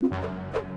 you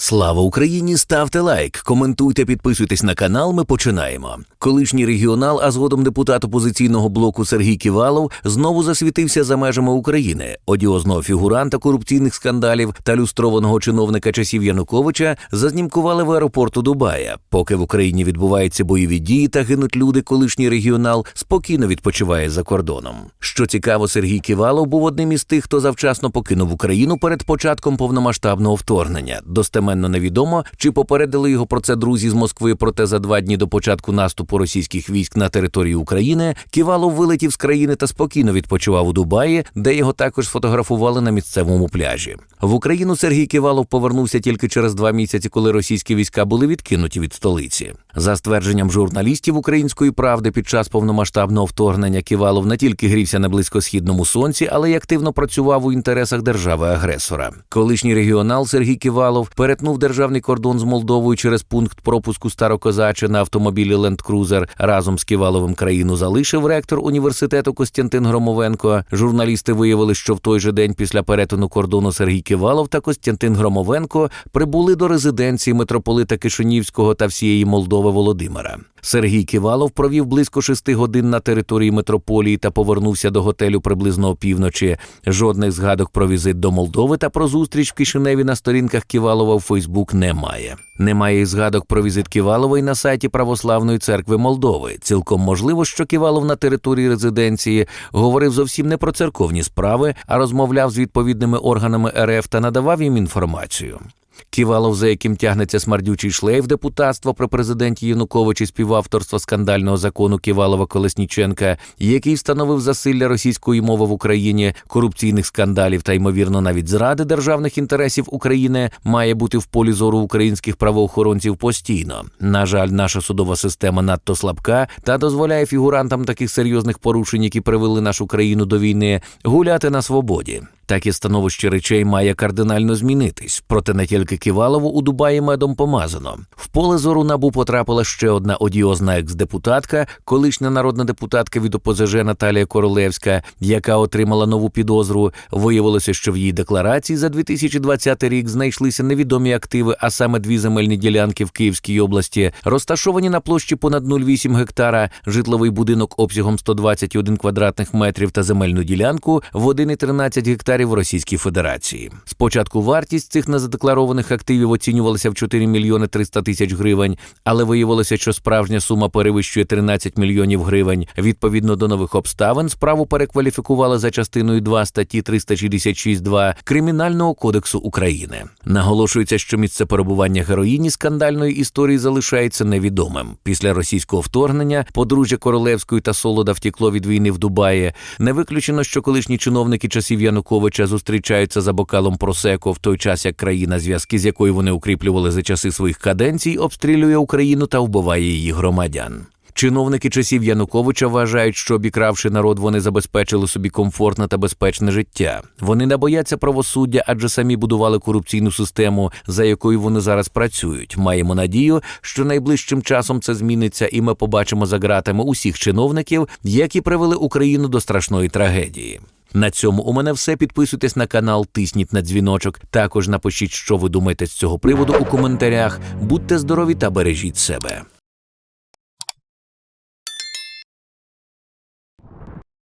Слава Україні! Ставте лайк, коментуйте, підписуйтесь на канал. Ми починаємо. Колишній регіонал, а згодом депутат опозиційного блоку Сергій Ківалов знову засвітився за межами України. Одіозного фігуранта корупційних скандалів та люстрованого чиновника часів Януковича зазнімкували в аеропорту Дубая. Поки в Україні відбуваються бойові дії та гинуть люди, колишній регіонал спокійно відпочиває за кордоном. Що цікаво, Сергій Ківалов був одним із тих, хто завчасно покинув Україну перед початком повномасштабного вторгнення. Достеменно невідомо, чи попередили його про це друзі з Москви. Проте за два дні до початку наступу російських військ на територію України Ківалов вилетів з країни та спокійно відпочивав у Дубаї, де його також фотографували на місцевому пляжі. В Україну Сергій Ківалов повернувся тільки через два місяці, коли російські війська були відкинуті від столиці. За ствердженням журналістів української правди, під час повномасштабного вторгнення Ківалов не тільки грівся на близькосхідному сонці, але й активно працював у інтересах держави-агресора. Колишній регіонал Сергій Ківалов перетнув державний кордон з Молдовою через пункт пропуску Старокозаче на автомобілі Ленд Крузер. Разом з Ківаловим країну залишив ректор університету Костянтин Громовенко. Журналісти виявили, що в той же день після перетину кордону Сергій Ківалов та Костянтин Громовенко прибули до резиденції митрополита Кишинівського та всієї Молдови Володимира. Сергій Ківалов провів близько шести годин на території митрополії та повернувся до готелю приблизно опівночі. Жодних згадок про візит до Молдови та про зустріч в Кишиневі на сторінках Ківалова в Фейсбук немає. Немає і згадок про візит Ківалова й на сайті Православної церкви Молдови. Цілком можливо, що Ківалов на території резиденції говорив зовсім не про церковні справи, а розмовляв з відповідними органами РФ та надавав їм інформацію. Ківалов, за яким тягнеться смердючий шлейф депутатства при президенті Януковичі співавторства скандального закону Ківалова Колесніченка, який встановив засилля російської мови в Україні, корупційних скандалів та ймовірно навіть зради державних інтересів України, має бути в полі зору українських правоохоронців постійно. На жаль, наша судова система надто слабка та дозволяє фігурантам таких серйозних порушень, які привели нашу країну до війни, гуляти на свободі. Таке становище речей має кардинально змінитись. Проте не тільки Ківалову у Дубаї медом помазано. В поле зору набу потрапила ще одна одіозна екс-депутатка, колишня народна депутатка від ОПЗЖ Наталія Королевська, яка отримала нову підозру. Виявилося, що в її декларації за 2020 рік знайшлися невідомі активи, а саме дві земельні ділянки в Київській області, розташовані на площі понад 0,8 гектара, житловий будинок обсягом 121 квадратних метрів та земельну ділянку в 1,13 гектарів в Російській Федерації. Спочатку вартість цих незадекларованих активів оцінювалася в 4 мільйони 300 тисяч гривень, але виявилося, що справжня сума перевищує 13 мільйонів гривень. Відповідно до нових обставин, справу перекваліфікували за частиною 2 статті 366.2 Кримінального кодексу України. Наголошується, що місце перебування героїні скандальної історії залишається невідомим. Після російського вторгнення подружжя Королевської та Солода втекло від війни в Дубаї. Не виключено, що колишні чиновники часів Януковича зустрічаються за бокалом просеко в той час, як країна, зв'язки з якою вони укріплювали за часи своїх каденцій, обстрілює Україну та вбиває її громадян. Чиновники часів Януковича вважають, що обікравши народ, вони забезпечили собі комфортне та безпечне життя. Вони не бояться правосуддя, адже самі будували корупційну систему, за якою вони зараз працюють. Маємо надію, що найближчим часом це зміниться, і ми побачимо за ґратами усіх чиновників, які привели Україну до страшної трагедії. На цьому у мене все. Підписуйтесь на канал, тисніть на дзвіночок. Також напишіть, що ви думаєте з цього приводу у коментарях. Будьте здорові та бережіть себе.